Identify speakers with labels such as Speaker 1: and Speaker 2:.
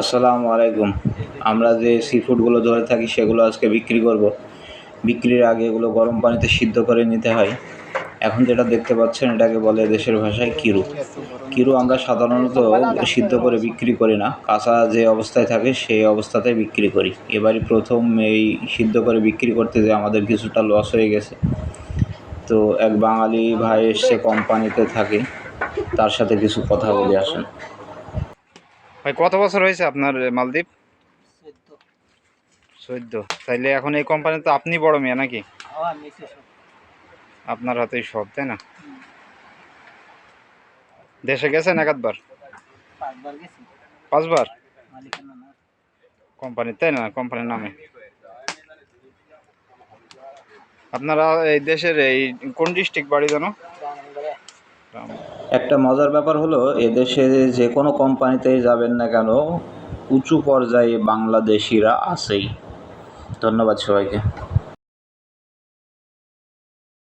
Speaker 1: আসসালামু আলাইকুম। আমরা যে সি ফুডগুলো ধরে থাকি, সেগুলো আজকে বিক্রি করব। বিক্রির আগে এগুলো গরম পানিতে সিদ্ধ করে নিতে হয়। এখন যেটা দেখতে পাচ্ছেন, এটাকে বলে দেশের ভাষায় কিরু। কিরু আমরা সাধারণত সিদ্ধ করে বিক্রি করি না। কাঁচা যে অবস্থায় থাকে, সেই অবস্থাতে বিক্রি করি। এবারই প্রথম এই সিদ্ধ করে বিক্রি করতে যে আমাদের কিছুটা লস হয়ে গেছে। তো এক বাঙালি ভাই এসছে কোম্পানিতে থাকে। তার সাথে কিছু কথা বলে, আসেন।
Speaker 2: ভাই কত বছর হয়েছে আপনার মালদ্বীপ?
Speaker 3: চোদ্দ।
Speaker 2: তাইলে এখন এই কোম্পানিতে আপনি বড় মেয়ে নাকি? আপনার হাতেই সব তাই না? দেশে গেছেন একাধবার?
Speaker 3: পাঁচবার
Speaker 2: কোম্পানির তাই না? কোম্পানির নামে। আপনারা এই দেশের এই কোন ডিস্ট্রিক্ট বাড়ি জানো?
Speaker 1: একটা মজার ব্যাপার হলো, এদেশে যে কোনো কোম্পানিতেই যাবেন না কেন, উঁচু পর্যায়ে বাংলাদেশিরা আছেই। ধন্যবাদ সবাইকে।